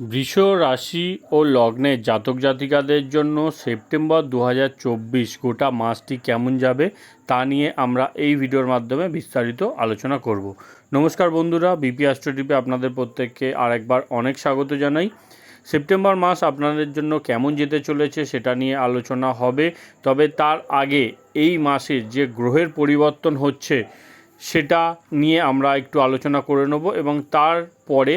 বৃষ রাশি ও লগ্নের জাতক জাতিকাদের জন্য সেপ্টেম্বর দু হাজার চব্বিশ গোটা মাসটি কেমন যাবে তা নিয়ে আমরা এই ভিডিওর মাধ্যমে বিস্তারিত আলোচনা করব। নমস্কার বন্ধুরা, বিপি অ্যাস্ট্রোটিপে আপনাদের প্রত্যেককে আরেকবার অনেক স্বাগত জানাই। সেপ্টেম্বর মাস আপনাদের জন্য কেমন যেতে চলেছে সেটা নিয়ে আলোচনা হবে, তবে তার আগে এই মাসের যে গ্রহের পরিবর্তন হচ্ছে সেটা নিয়ে আমরা একটু আলোচনা করে নেব এবং তারপরে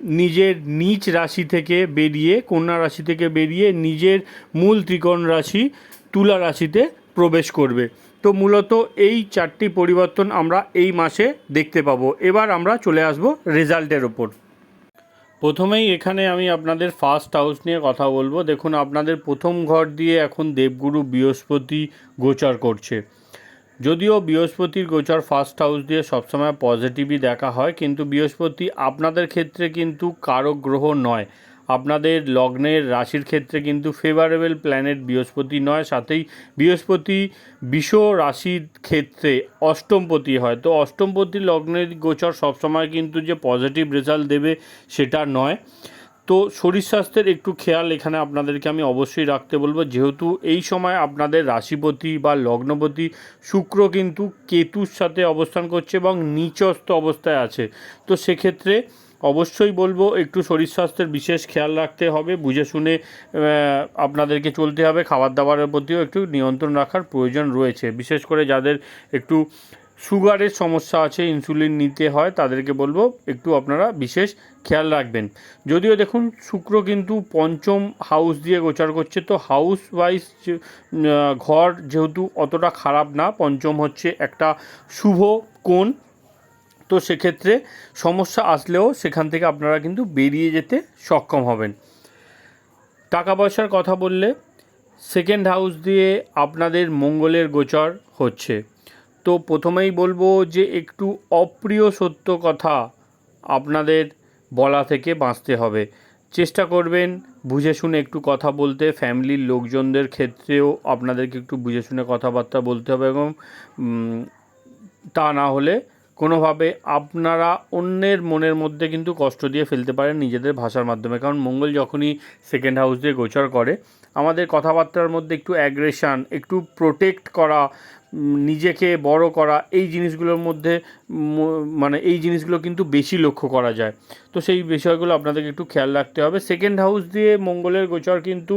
নিজের নিজ রাশি থেকে বেরিয়ে, কন্যা রাশি থেকে বেরিয়ে নিজের মূল ত্রিকোণ রাশি তুলা রাশিতে প্রবেশ করবে। তো মূলত এই চারটি পরিবর্তন আমরা এই মাসে দেখতে পাবো। এবার আমরা চলে আসব রেজাল্টের ওপর। প্রথমেই এখানে আমি আপনাদের ফার্স্ট হাউস নিয়ে কথা বলব। দেখুন, আপনাদের প্রথম ঘর দিয়ে এখন দেবগুরু বৃহস্পতি গোচর করছে। যদিও বৃহস্পতির গোচর ফার্স্ট হাউস দিয়ে সবসময় পজিটিভই দেখা হয়, কিন্তু বৃহস্পতি আপনাদের ক্ষেত্রে কিন্তু কারক গ্রহ নয়। আপনাদের লগ্নের রাশির ক্ষেত্রে কিন্তু ফেভারেবল প্ল্যানেট বৃহস্পতি নয়, সাথেই বৃহস্পতি বিষ রাশির ক্ষেত্রে অষ্টমপতি হয়। তো অষ্টমপতি লগ্নের গোচর সবসময় কিন্তু যে পজিটিভ রেজাল্ট দেবে সেটা নয়। তো শরীর স্বাস্থ্যের একটু খেয়াল এখানে আপনাদেরকে আমি অবশ্যই রাখতে বলব। যেহেতু এই সময় আপনাদের রাশিপতি বা লগ্নপতি শুক্র কিন্তু কেতুর সাথে অবস্থান করছে এবং নিচস্থ অবস্থায় আছে। তো সেক্ষেত্রে অবশ্যই বলব একটু শরীর স্বাস্থ্যের বিশেষ খেয়াল রাখতে হবে। বুঝে শুনে আপনাদেরকে চলতে হবে। খাবার দাবারের প্রতিও একটু নিয়ন্ত্রণ রাখার প্রয়োজন রয়েছে। বিশেষ করে যাদের একটু সুগারের সমস্যা আছে ইনসুলিন নিতে হয়, তাদেরকে বলব একটু আপনারা বিশেষ খেয়াল রাখবেন। যদিও দেখুন, শুক্র কিন্তু পঞ্চম হাউস দিয়ে গোচার করছে, তো হাউস ওয়াইজ ঘর যেহেতু অতটা খারাপ না, পঞ্চম হচ্ছে একটা শুভ কোণ। তো সেক্ষেত্রে সমস্যা আসলেও সেখান থেকে আপনারা কিন্তু বেরিয়ে যেতে সক্ষম হবেন। টাকা পয়সার কথা বললে সেকেন্ড হাউস দিয়ে আপনাদের মঙ্গলের গোচর হচ্ছে। তো প্রথমেই বলব যে একটু অপ্রিয় সত্য কথা আপনাদের বলা থেকে বাঁচতে হবে। চেষ্টা করবেন বুঝে শুনে একটু কথা বলতে, ফ্যামিলির লোকজনদের ক্ষেত্রেও আপনাদেরকে একটু বুঝে শুনে কথাবার্তা বলতে হবে এবং তা না হলে কোনোভাবে আপনারা অন্যের মনের মধ্যে কিন্তু কষ্ট দিয়ে ফেলতে পারেন নিজেদের ভাষার মাধ্যমে। কারণ মঙ্গল যখনই সেকেন্ড হাউস দিয়ে গোচর করে, আমাদের কথাবার্তার মধ্যে একটু অ্যাগ্রেশান একটু প্রোটেক্ট করা নিজেকে বড় করা, এই জিনিসগুলোর মধ্যে মানে এই জিনিসগুলো কিন্তু বেশি লক্ষ্য করা যায়। তো সেই বিষয়গুলো আপনাদেরকে একটু খেয়াল রাখতে হবে। সেকেন্ড হাউস দিয়ে মঙ্গলের গোচর কিন্তু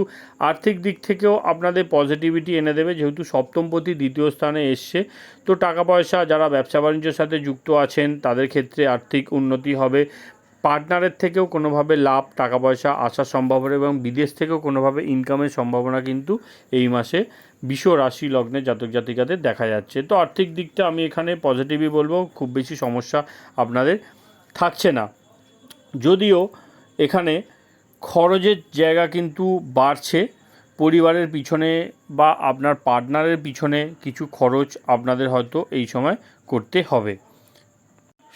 আর্থিক দিক থেকেও আপনাদের পজিটিভিটি এনে দেবে, যেহেতু সপ্তমপতি দ্বিতীয় স্থানে এসছে। তো টাকা পয়সা যারা ব্যবসা বাণিজ্যের সাথে যুক্ত আছেন, তাদের ক্ষেত্রে আর্থিক উন্নতি হবে। পার্টনারের থেকেও কোনোভাবে লাভ টাকা পয়সা আসার সম্ভাবনা এবং বিদেশ থেকেও কোনোভাবে ইনকামের সম্ভাবনা কিন্তু এই মাসে বিষ রাশি লগ্নে জাতক জাতিকাদের দেখা যাচ্ছে। তো আর্থিক দিকটা আমি এখানে পজিটিভই বলব, খুব বেশি সমস্যা আপনাদের থাকছে না। যদিও এখানে খরচের জায়গা কিন্তু বাড়ছে, পরিবারের পিছনে বা আপনার পার্টনারের পিছনে কিছু খরচ আপনাদের হয়তো এই সময় করতে হবে।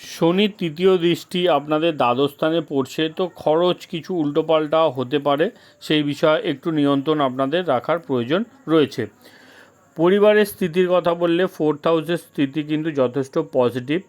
শনির তৃতীয় দৃষ্টি আপনাদের দ্বাদস্থানে পড়ছে, তো খরচ কিছু উল্টোপাল্টা হতে পারে, সেই বিষয়ে একটু নিয়ন্ত্রণ আপনাদের রাখার প্রয়োজন রয়েছে। পরিবারের স্থিতির কথা বললে ফোর্থ হাউসের স্থিতি কিন্তু যথেষ্ট পজিটিভ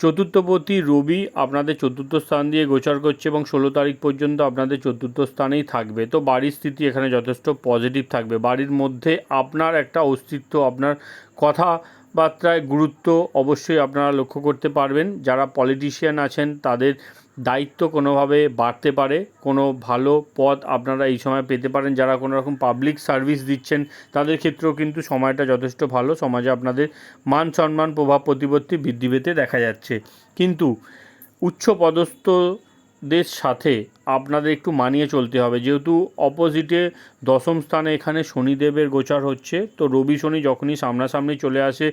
চতুর্থপতি রবি আপনাদের চতুর্থ স্থান দিয়ে গোচর করছে এবং ষোলো তারিখ পর্যন্ত আপনাদের চতুর্থ স্থানেই থাকবে। তো বাড়ির স্থিতি এখানে যথেষ্ট পজিটিভ থাকবে। বাড়ির মধ্যে আপনার একটা অস্তিত্ব, আপনার কথা বার্তায় গুরুত্ব অবশ্যই আপনারা লক্ষ্য করতে পারবেন। যারা পলিটিশিয়ান আছেন, তাদের দায়িত্ব কোনোভাবে বাড়তে পারে। কোনো ভালো পদ আপনারা এই সময় পেতে পারেন। যারা কোনো রকম পাবলিক সার্ভিস দিচ্ছেন, তাদের ক্ষেত্রেও কিন্তু সময়টা যথেষ্ট ভালো। সমাজে আপনাদের মান সম্মান, প্রভাব প্রতিপত্তি বৃদ্ধি পেতে দেখা যাচ্ছে। কিন্তু উচ্চ পদস্থদের সাথে আপনাদের একটু মানিয়ে চলতে হবে। যেহেতু অপোজিটে দশম স্থানে এখানে শনিদেবের গোচার হচ্ছে, তো রবি শনি যখনই সামনাসামনি চলে আসে,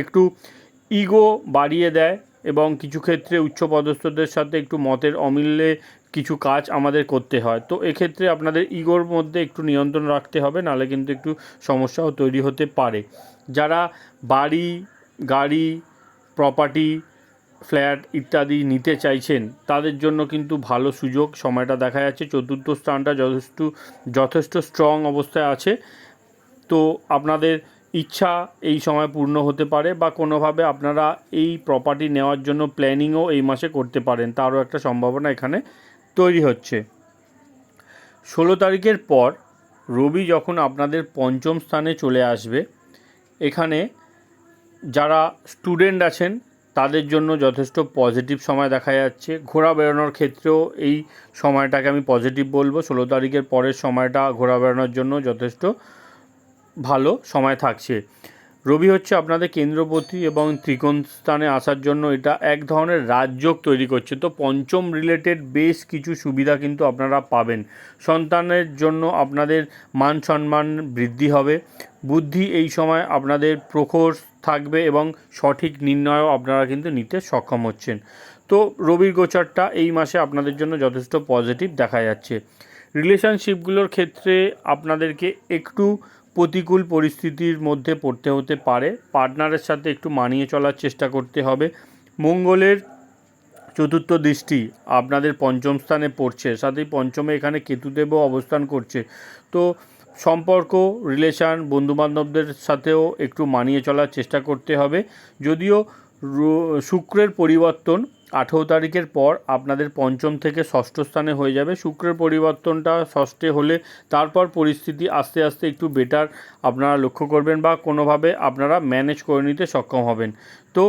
একটু ইগো বাড়িয়ে দেয় এবং কিছু ক্ষেত্রে উচ্চপদস্থদের সাথে একটু মতের অমিলে কিছু কাজ আমাদের করতে হয়। তো এক্ষেত্রে আপনাদের ইগোর মধ্যে একটু নিয়ন্ত্রণ রাখতে হবে, নাহলে কিন্তু একটু সমস্যাও তৈরি হতে পারে। যারা বাড়ি, গাড়ি প্রপার্টি ফ্ল্যাট ইত্যাদি নিতে চাইছেন, তাদের জন্য কিন্তু ভালো সুযোগ। সময়টা দেখা যাচ্ছে, চতুর্থ স্থানটা যথেষ্ট যথেষ্ট স্ট্রং অবস্থায় আছে। তো আপনাদের ইচ্ছা এই সময় পূর্ণ হতে পারে বা কোনোভাবে আপনারা এই প্রপার্টি নেওয়ার জন্য প্ল্যানিংও এই মাসে করতে পারেন, তারও একটা সম্ভাবনা এখানে তৈরি হচ্ছে। ষোলো তারিখের পর রবি যখন আপনাদের পঞ্চম স্থানে চলে আসবে, এখানে যারা স্টুডেন্ট আছেন তাদের জন্য যথেষ্ট পজিটিভ সময় দেখা যাচ্ছে। ঘোরা বেড়ানোর ক্ষেত্রেও এই সময়টাকে আমি পজিটিভ বলব। ষোলো তারিখের পরের সময়টা ঘোরা বেড়ানোর জন্য যথেষ্ট ভালো সময় থাকছে। রবি হচ্ছে আপনাদের কেন্দ্রপতি এবং ত্রিকোণ স্থানে আসার জন্য এটা এক ধরনের রাজযোগ তৈরি করছে। তো পঞ্চম রিলেটেড বেশ কিছু সুবিধা কিন্তু আপনারা পাবেন। সন্তানের জন্য আপনাদের মান সম্মান বৃদ্ধি হবে। বুদ্ধি এই সময় আপনাদের প্রখর থাকবে এবং সঠিক নির্ণয়ও আপনারা কিন্তু নিতে সক্ষম হচ্ছেন। তো রবির গোচরটা এই মাসে আপনাদের জন্য যথেষ্ট পজিটিভ দেখা যাচ্ছে। রিলেশনশিপগুলোর ক্ষেত্রে আপনাদেরকে একটু প্রতিকূল পরিস্থিতির মধ্যে পড়তে হতে পারে। পার্টনারের সাথে একটু মানিয়ে চলার চেষ্টা করতে হবে। মঙ্গলের চতুর্থ দৃষ্টি আপনাদের পঞ্চম স্থানে পড়ছে, সাথেই পঞ্চমে এখানে কেতুদেবও অবস্থান করছে। তো সম্পর্ক রিলেশান বন্ধুবান্ধবদের সাথেও একটু মানিয়ে চলার চেষ্টা করতে হবে। যদিও শুক্রের পরিবর্তন আঠেরো তারিখের পর আপনাদের পঞ্চম থেকে ষষ্ঠ স্থানে হয়ে যাবে। শুক্রের পরিবর্তনটা ষষ্ঠে হলে তারপর পরিস্থিতি আস্তে আস্তে একটু বেটার আপনারা লক্ষ্য করবেন বা কোনোভাবে আপনারা ম্যানেজ করে নিতে সক্ষম হবেন। তো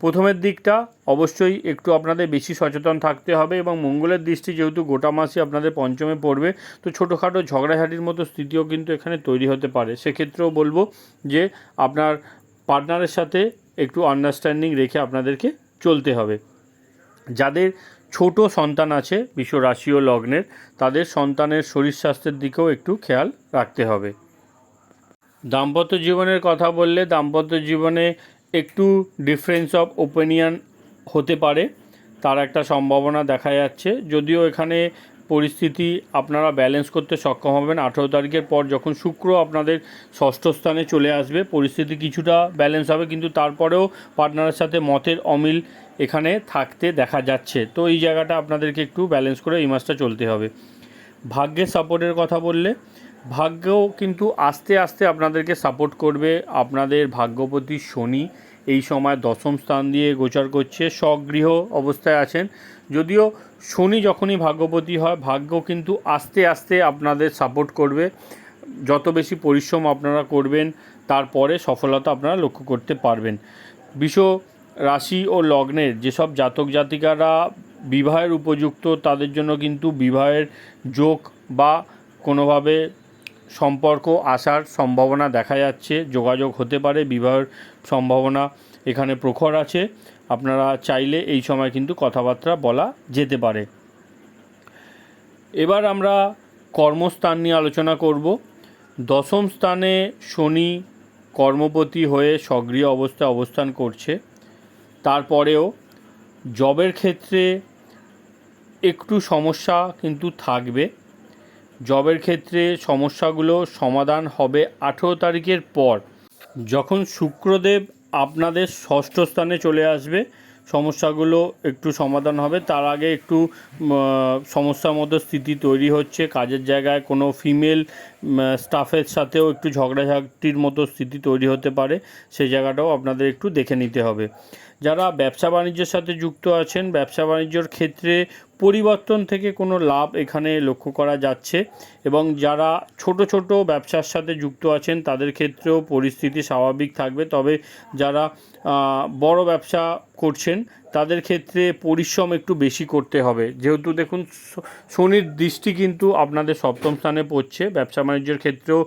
প্রথমের দিকটা অবশ্যই একটু আপনাদের বেশি সচেতন থাকতে হবে এবং মঙ্গলের দৃষ্টি যেহেতু গোটা মাসই আপনাদের পঞ্চমে পড়বে, তো ছোটোখাটো ঝগড়াঝাটির মতো স্থিতিও কিন্তু এখানে তৈরি হতে পারে। সেক্ষেত্রেও বলব যে আপনার পার্টনারের সাথে একটু আন্ডারস্ট্যান্ডিং রেখে আপনাদেরকে চলতে হবে। যাদের ছোট সন্তান আছে বিশ্ব রাশি ও লগ্নের, তাদের সন্তানের শরীর স্বাস্থ্যের দিকেও একটু খেয়াল রাখতে হবে। দাম্পত্য জীবনের কথা বললে দাম্পত্য জীবনে একটু ডিফারেন্স অফ ওপিনিয়ন হতে পারে। তার একটা সম্ভাবনা দেখা যাচ্ছে। যদিও এখানে পরিস্থিতি আপনারা ব্যালেন্স করতে সক্ষম হবেন। আঠেরো তারিখের পর যখন শুক্র আপনাদের ষষ্ঠ স্থানে চলে আসবে, পরিস্থিতি কিছুটা ব্যালেন্স হবে, কিন্তু তারপরেও পার্টনারের সাথে মতের অমিল এখানে থাকতে দেখা যাচ্ছে। তো এই জায়গাটা আপনাদেরকে একটু ব্যালেন্স করে এই মাসটা চলতে হবে। ভাগ্যের সাপোর্টের কথা বললে, ভাগ্যও কিন্তু আস্তে আস্তে আপনাদেরকে সাপোর্ট করবে। আপনাদের ভাগ্যপতি শনি এই সময় দশম স্থান দিয়ে গোচর করছে, স্বগৃহ অবস্থায় আছেন। যদিও শনি যখনই ভাগ্যপতি হয়, ভাগ্য কিন্তু আস্তে আস্তে আপনাদের সাপোর্ট করবে। যত বেশি পরিশ্রম আপনারা করবেন তারপরে সফলতা আপনারা লক্ষ্য করতে পারবেন। বিষ রাশি ও লগ্নের যেসব জাতক জাতিকারা বিবাহের উপযুক্ত, তাদের জন্য কিন্তু বিবাহের যোগ বা কোনোভাবে সম্পর্ক আসার সম্ভাবনা দেখা যাচ্ছে। যোগাযোগ হতে পারে, বিবাহের সম্ভাবনা এখানে প্রখর আছে। আপনারা চাইলে এই সময় কিন্তু কথাবার্তা বলা যেতে পারে। এবার আমরা কর্মস্থান নিয়ে আলোচনা করব। দশম স্থানে শনি কর্মপতি হয়ে সক্রিয় অবস্থায় অবস্থান করছে। তারপরেও জবের ক্ষেত্রে একটু সমস্যা কিন্তু থাকবে। জবের ক্ষেত্রে সমস্যাগুলো সমাধান হবে আঠেরো তারিখের পর। যখন শুক্রদেব আপনাদের ষষ্ঠ স্থানে চলে আসবে, সমস্যাগুলো একটু সমাধান হবে। তার আগে একটু সমস্যার মতো স্থিতি তৈরি হচ্ছে। কাজের জায়গায় কোনো ফিমেল স্টাফের সাথেও একটু ঝগড়াঝাটির মতো স্থিতি তৈরি হতে পারে। সেই জায়গাটাও আপনাদের একটু দেখে নিতে হবে। যারা ব্যবসা বাণিজ্যের সাথে যুক্ত আছেন, ব্যবসা বাণিজ্যর ক্ষেত্রে পরিবর্তন থেকে কোনো লাভ এখানে লক্ষ্য করা যাচ্ছে এবং যারা ছোট ছোট ব্যবসার সাথে যুক্ত আছেন, তাদের ক্ষেত্রেও পরিস্থিতি স্বাভাবিক থাকবে। তবে যারা বড় ব্যবসা করছেন, তাদের ক্ষেত্রে পরিশ্রম একটু বেশি করতে হবে। যেহেতু দেখুন শনির দৃষ্টি কিন্তু আপনাদের সপ্তম স্থানে পড়ছে। ব্যবসা বাণিজ্যের ক্ষেত্রেও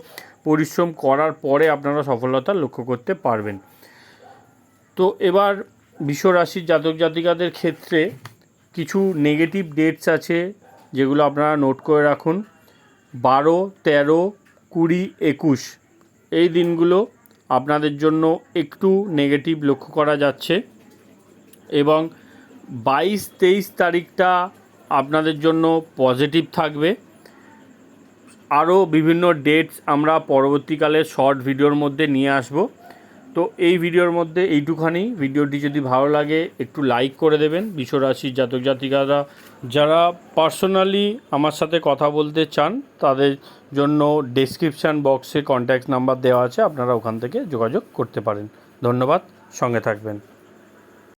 পরিশ্রম করার পরে আপনারা সফলতা লক্ষ্য করতে পারবেন। তো এবার বিশ্ব রাশির জাতক জাতিকাদের ক্ষেত্রে কিছু নেগেটিভ ডেটস আছে যেগুলো আপনারা নোট করে রাখুন। বারো, তেরো, কুড়ি, একুশ, এই দিনগুলো আপনাদের জন্য একটু নেগেটিভ লক্ষ্য করা যাচ্ছে। এবং বাইশ, তেইশ তারিখটা আপনাদের জন্য পজিটিভ থাকবে। আরও বিভিন্ন ডেটস আমরা পরবর্তীকালে শর্ট ভিডিওর মধ্যে নিয়ে আসব। তো এই ভিডিওর মধ্যে এইটুখানি। ভিডিওটি যদি ভালো লাগে, একটু লাইক করে দেবেন বিশ্বরাশির জাতক জাতিকারা। যারা পার্সোনালি আমার সাথে কথা বলতে চান, তাদের জন্য ডেসক্রিপশান বক্সে কন্ট্যাক্ট নাম্বার দেওয়া আছে, আপনারা ওখান থেকে যোগাযোগ করতে পারেন। ধন্যবাদ, সঙ্গে থাকবেন।